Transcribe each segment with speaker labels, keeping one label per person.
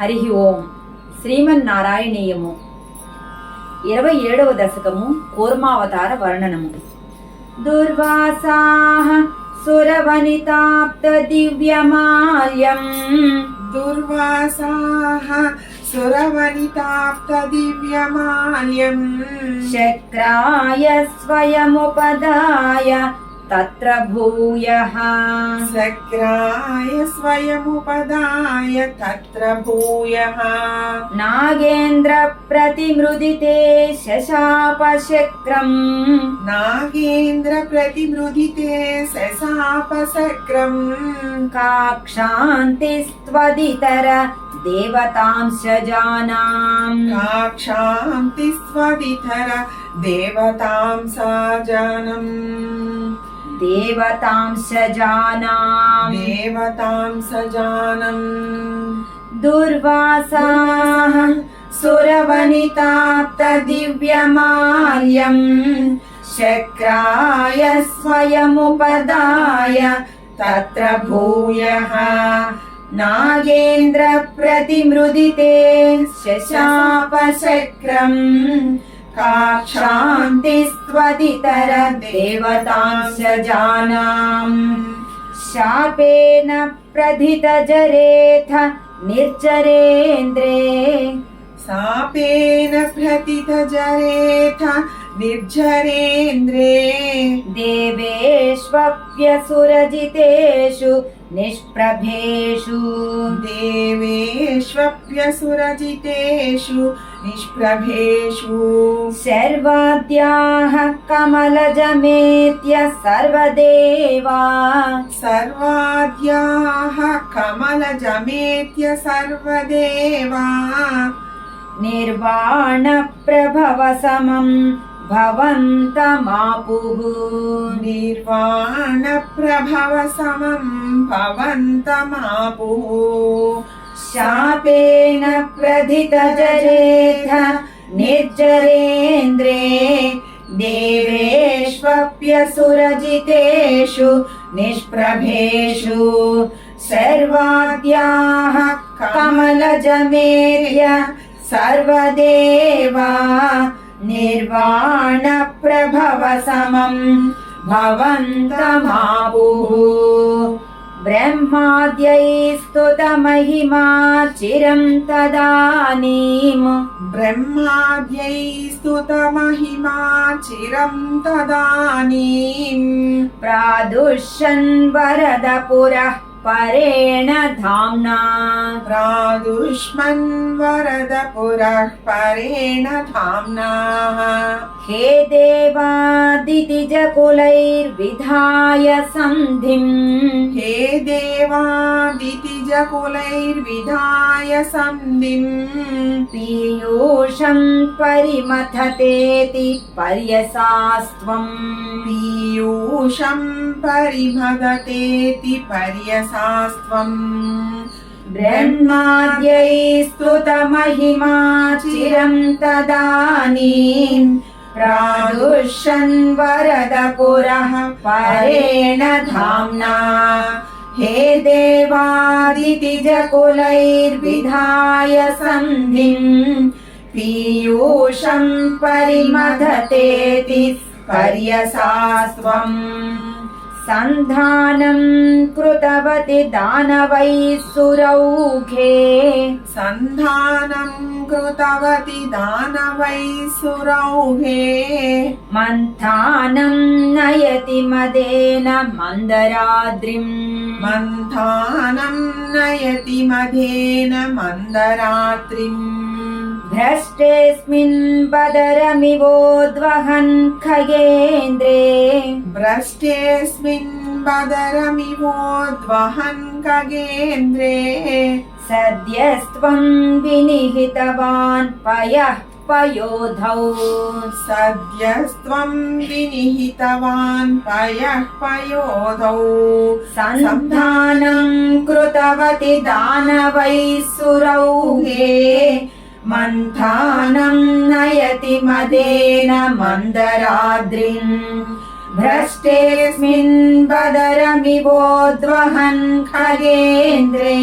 Speaker 1: హరి ఓం. శ్రీమన్నారాయణీయము. ఇరవై ఏడవ దశకము కూర్మావతార వర్ణనము. దుర్వాసాః సురవనితాప్త దివ్యమాల్యం
Speaker 2: దుర్వాసాః
Speaker 1: శక్రాయ స్వయముపదాయ तत्र भूयः।
Speaker 2: सग्राय स्वयमुपदाय तत्र भूयः।
Speaker 1: नागेन्द्रप्रतिमृदिते शशापशक्रम्।
Speaker 2: नागेन्द्रप्रतिमृदिते शशापशक्रम्।
Speaker 1: काक्षान्तिस्त्वदितर देवतांश्च
Speaker 2: जानाम् काक्षान्तिस्त्वदितर देवतां सा जानम् देवतां सजानां
Speaker 1: देवतां सजानम् दुर्वासाः सुरवनिताप्तदिव्यमाल्यम् शक्राय स्वयमुपदाय तत्र भूयः नागेन्द्रप्रतिमृदिते शशापशक्रम् काक्षान्तिस्त्वदितरदेवतांश्च जानाम् शापेन प्रथितजरेथ निर्जरेन्द्रे।
Speaker 2: शापेन प्रथितजरेथ निर्जरेन्द्रे।
Speaker 1: देवेष्वप्यसुरजितेषु निष्प्रभेषु।
Speaker 2: देवेष्वप्यसुरजितेषु निष्प्रभेषु।
Speaker 1: सर्वाद्याः कमलजमेत्य सर्वदेवा।
Speaker 2: सर्वाद्याः कमलजमेत्य सर्वदेवा।
Speaker 1: निर्वाणप्रभवसमं भवन्तमापुः
Speaker 2: निर्वाणप्रभवसमं भवन्तमापुः
Speaker 1: शापेन प्रथितजरेथ निर्जरेन्द्रे देवेष्वप्यसुरजितेषु निष्प्रभेषु सर्वाद्याः कमलजमेर्य सर्वदेवा निर्वाणप्रभवसमं भवन्तमापुः ब्रह्माद्यै स्तुतमहिमा चिरं तदानीम्
Speaker 2: ब्रह्माद्यै स्तुतमहिमा चिरं तदानीम्
Speaker 1: प्रादुष्यन् वरदपुरः परेण धाम्ना
Speaker 2: प्रादुष्मन् वरदपुरः परेण धाम्नाः
Speaker 1: हे देवादितिजकुलैर्विधाय सन्धिम्
Speaker 2: हे देवादितिजकुलैर्विधाय सन्धिम्
Speaker 1: पीयूषं परिमथतेति पर्यसास्त्वम्
Speaker 2: पीयूषं परिमदतेति पर्यसास्त्वम्
Speaker 1: ब्रह्माद्यै स्तुतमहिमा चिरं तदानीम् प्रादुष्यन् वरदपुरः परेण धाम्ना। हे देवादितिजकुलैर्विधाय सन्धिम् पीयूषं परिमथतेति पर्यसास्त्वम् सन्धानं कृतवति दानवैः सुरौघे
Speaker 2: सन्धानं कृतवति दानवैः सुरौघे
Speaker 1: मन्थानं नयति मदेन मन्दराद्रिम्
Speaker 2: मन्थानं नयति मधेन मन्दरात्रिम्।
Speaker 1: भ्रष्टेऽस्मिन् बदरमिवोद्वहन् खगेन्द्रे।
Speaker 2: भ्रष्टेऽस्मिन् बदरमिवोद्वहन् खगेन्द्रे।
Speaker 1: सद्यस्त्वं विनिहितवान् पयः पयोधौ
Speaker 2: सद्यस्त्वं विनिहितवान् पयः पयोधौ
Speaker 1: सन्धानं कृतवति दानवैः सुरौघे मन्थानं नयति मदेन मन्दराद्रिम् भ्रष्टेऽस्मिन् बदरमिवोद्वहन् खगेन्द्रे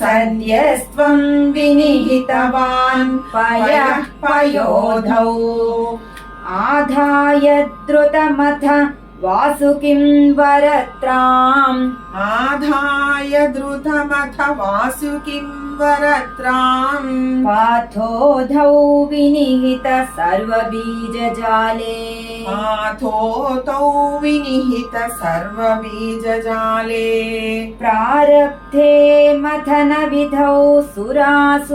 Speaker 1: सद्यस्त्वं विनिहितवान्। पयः पयोधौ। आधाय द्रुतमथ वासुकिं वरत्राम्।
Speaker 2: आधाय द्रुतमथ वासुकिं वरत्राम्
Speaker 1: पाथोधौ विनिहित सर्वबीजजाले।
Speaker 2: पाथोतौ विनिहित सर्वबीजजाले।
Speaker 1: प्रारब्धे मथनविधौ सुरासुरैस्तैः।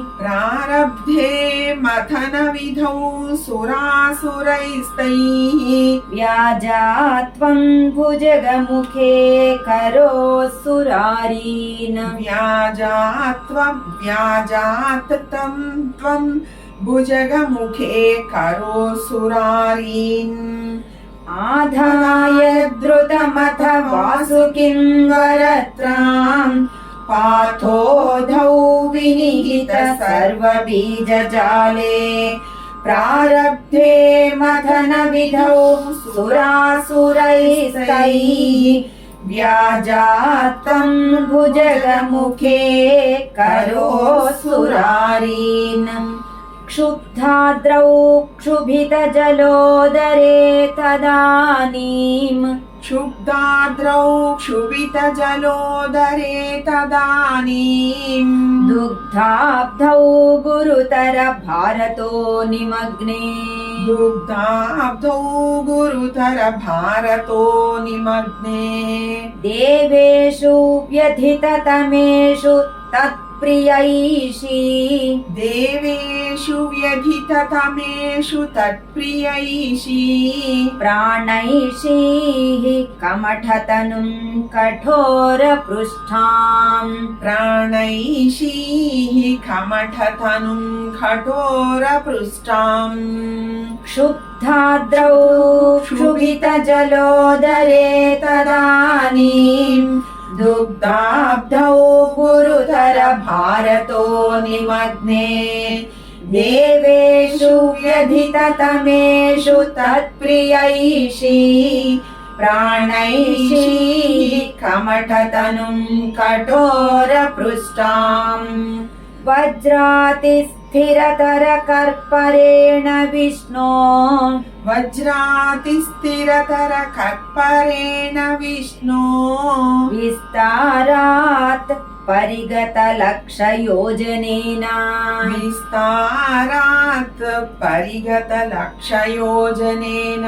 Speaker 2: प्रारब्धे मथनविधौ सुरासुरैस्तैः।
Speaker 1: व्याजा त्वं भुजगमुखे करोऽसुरारीन्
Speaker 2: व्याजात्वं व्याजात् तं त्वं भुजगमुखे करोऽसुरारीन्
Speaker 1: आधाय द्रुतमथ वासुकिं पाथोधौ विनिहित सर्वबीजजाले। प्रारब्धे मथनविधौ सुरासुरैस्तैः व्याजातं भुजगमुखे करोऽसुरारीन् क्षुब्धाद्रौ क्षुभितजलोदरे तदानीम्
Speaker 2: क्षुब्धाद्रौ क्षुभितजलोदरे तदानीम्।
Speaker 1: दुग्धाब्धौ गुरुतर भारतो निमग्ने।
Speaker 2: दुग्धाब्धौ गुरुतर भारतो निमग्ने।
Speaker 1: देवेषु व्यथिततमेषु तत्प्रियैषी।
Speaker 2: देवेषु व्यधिततमेषु तत्प्रियैषी।
Speaker 1: प्राणैषीः कमठतनुं कठोरपृष्ठाम्।
Speaker 2: प्राणैषीः खमठतनुं कठोरपृष्ठाम्।
Speaker 1: क्षुब्धाद्रौ क्षुभितजलोदरे तदानीम्। गुरुतर भारतो निमग्ने देवेषु व्यधिततमेषु तत्प्रियैषी प्राणैषीः कमठतनुं कठोरपृष्ठाम्। वज्रातिस्थिरतरकर्परेण विष्णो
Speaker 2: वज्रातिस्थिरतर कर्परेण विष्णु।
Speaker 1: विस्तारात् परिगतलक्षयोजनेन।
Speaker 2: विस्तारात् परिगतलक्षयोजनेन।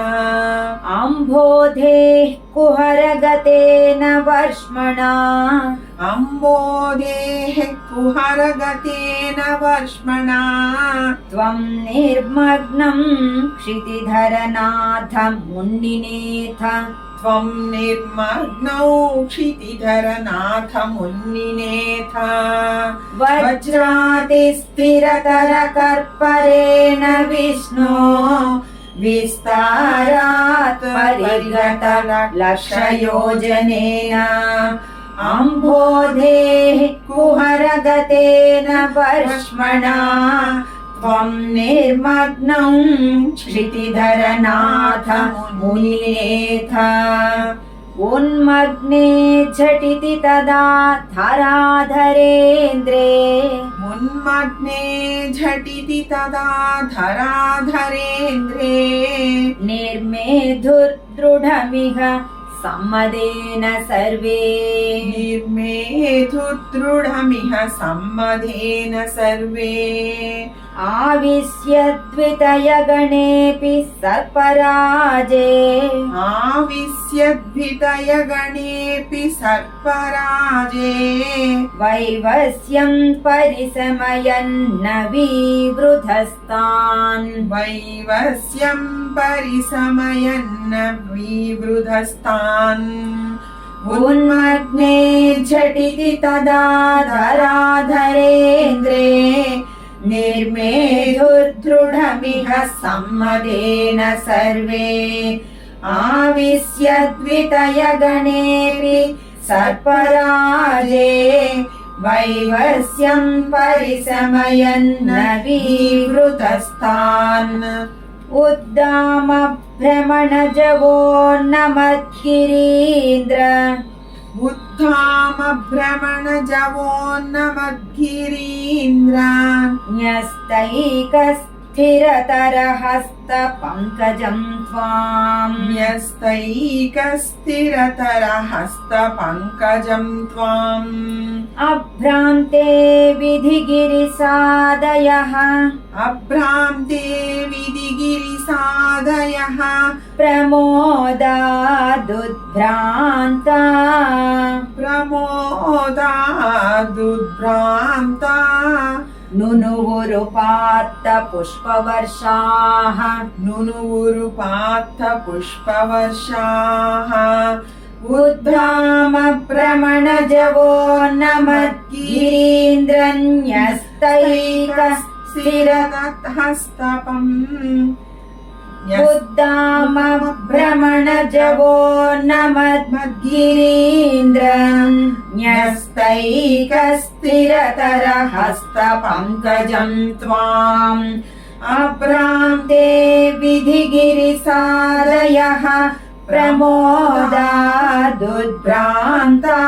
Speaker 1: अम्भोधेः कुहरगतेन वर्ष्मणा।
Speaker 2: अम्बोधेः कुहरगतेन वर्ष्मणा।
Speaker 1: त्वं निर्मग्नं क्षितिधरनाथ मुन्निनेथ
Speaker 2: त्वं निर्मग्नौ क्षितिधरनाथ मुन्निनेथ
Speaker 1: वज्रातिस्थिरतरकर्परेण विष्णो विस्तारात् परिगतलक्षयोजनेन। अम्भोधेः कुहरगतेन वर्ष्मणा त्वं निर्मग्नं क्षितिधरनाथ मुनिनेथ। उन्मग्ने झटिति तदा धराधरेन्द्रे।
Speaker 2: उन्मग्ने झटिति तदा धराधरेन्द्रे।
Speaker 1: निर्मेधुर्दृढमिह सम्मदेन सर्वे।
Speaker 2: निर्मेधुदृढमिह सम्मधेन सर्वे।
Speaker 1: आविश्य द्वितयगणेऽपि सर्पराजे।
Speaker 2: आविश्य द्वितयगणेऽपि सर्पराजे।
Speaker 1: वैवस्यं परिसमयन्न विवृधस्तान्
Speaker 2: वैवस्यं परिसमयन्न विवृधस्तान्
Speaker 1: उन्मग्ने झटिति तदा धराधरेन्द्रे। निर्मेधुर्दृढमिह सम्मदेन सर्वे आविश्य द्वितयगणेऽपि सर्पराजे वैवस्यं परिसमयन्न विवृतस्तान् उद्दामभ्रमणजवो नमद्गिरीन्द्र
Speaker 2: बुद्धामभ्रमणजवोन्नमद्गिरीन्द्रान्
Speaker 1: न्यस्तैकस्थिरतरहस्तपङ्कजं त्वाम्।
Speaker 2: न्यस्तैकस्थिरतरहस्तपङ्कजं त्वाम्।
Speaker 1: अभ्रान्ते विधिगिरिसादयः।
Speaker 2: अभ्रान्ते विधिगिरिसादयः।
Speaker 1: భ్రాంత.
Speaker 2: ప్రమోదాదుద్భ్రాంత
Speaker 1: నునువురు పాత్త
Speaker 2: పుష్పవర్షాః. నునువురు
Speaker 1: పాత్త పుష్పవర్షాः.
Speaker 2: ఉద్భ్రామ భ్రమణజవో నమద్గీరీంద్రన్యస్తైక స్థిరతః స్తపం स्थिरतहस्तपम्
Speaker 1: बुद्धामभ्रमणजवो नमद्गिरीन्द्रम् न्यस्तैकस्थिरतरहस्तपङ्कजम् त्वाम्। अभ्रान्ते विधिगिरिसादयः प्रमोदादुद्भ्रान्ता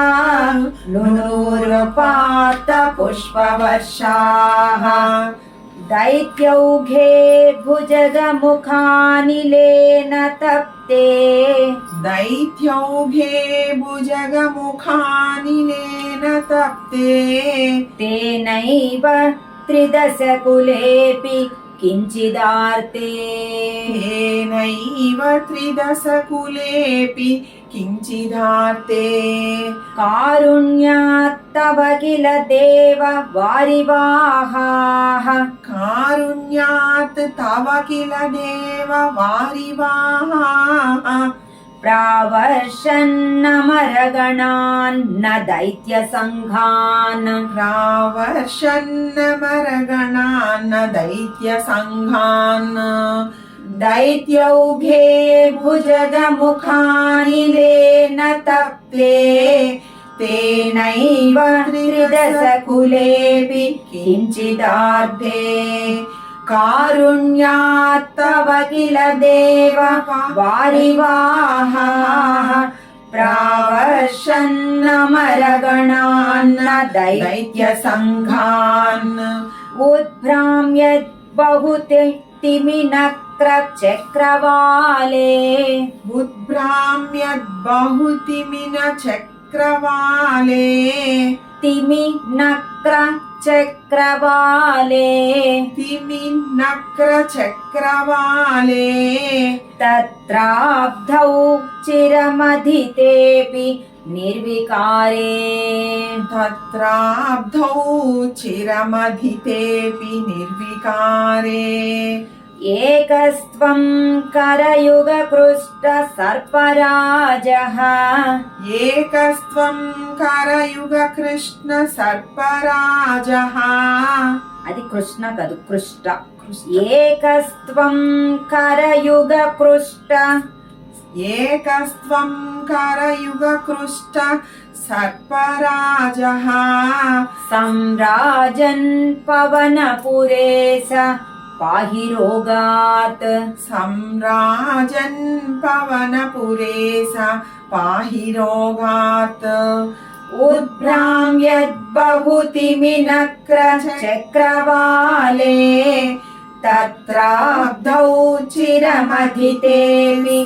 Speaker 1: नुनुरुपात पुष्पवर्षाः दैत्यौघे भुजगमुखानिलेन तप्ते।
Speaker 2: दैत्यौघे भुजगमुखानिलेन तप्ते।
Speaker 1: तेनैव त्रिदशकुलेऽपि किञ्चिदार्ते।
Speaker 2: तेनैव त्रिदशकुलेऽपि किञ्चिदार्ते
Speaker 1: कारुण्यात्तव किल देव वारिवाहाः
Speaker 2: कारुण्यात् तव किल देव वारिवाः
Speaker 1: प्रावर्षन्नमरगणान् न दैत्यसङ्घान्
Speaker 2: प्रावर्षन्नमरगणान् दैत्यसङ्घान्
Speaker 1: दैत्यौघे भुजगमुखानिलेन तप्ते तेनैव त्रिदशकुलेऽपि किञ्चिदार्थे कारुण्यात्तव किल देव वारिवाहाः प्रावर्षन्नमरगणान्न दैत्यसङ्घान् उद्भ्राम्यद्बहुतिमिनक्रचक्रवाले
Speaker 2: उद्भ्राम्यद्बहुतिमिन चक्रवाले
Speaker 1: तिमिनक्रचक्रवाले।
Speaker 2: तिमिनक्रचक्रवाले।
Speaker 1: तत्राब्धौ चिरमधितेऽपि निर्विकारे
Speaker 2: तत्राब्धौ चिरमधितेऽपि निर्विकारे
Speaker 1: एकस्त्वं करयुगकृष्ट सर्पराजः
Speaker 2: एकस्त्वं करयुगकृष्ण सर्पराजः
Speaker 1: అది కృష్ణ కాదు కృష్ట ఏకస్త్వం కరయుగకృష్ట
Speaker 2: एकस्त्वं करयुगकृष्ट सर्पराजः
Speaker 1: सम्राजन् पवनपुरेश पाहि रोगात्
Speaker 2: सम्राजन् पवनपुरे स पाहि रोगात्
Speaker 1: उद्भ्राम्यद्बहुतिमिनक्र चक्रवाले तत्राब्धौ चिरमधितेऽपि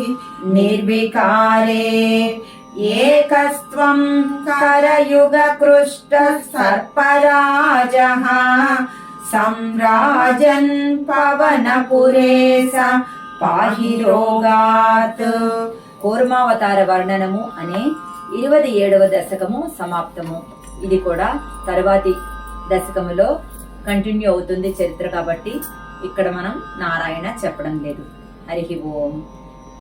Speaker 1: निर्विकारे एकस्त्वं करयुगकृष्ट सर्पराजः सम्राजन् పవనపురే స పాహి రోగాత్ కూర్మావతార వర్ణనము అనే ఇరవై ఏడవ దశకము సమాప్తము ఇది కూడా తర్వాతి దశకములో కంటిన్యూ అవుతుంది చరిత్ర కాబట్టి ఇక్కడ మనం నారాయణ చెప్పడం లేదు. హరి ఓం.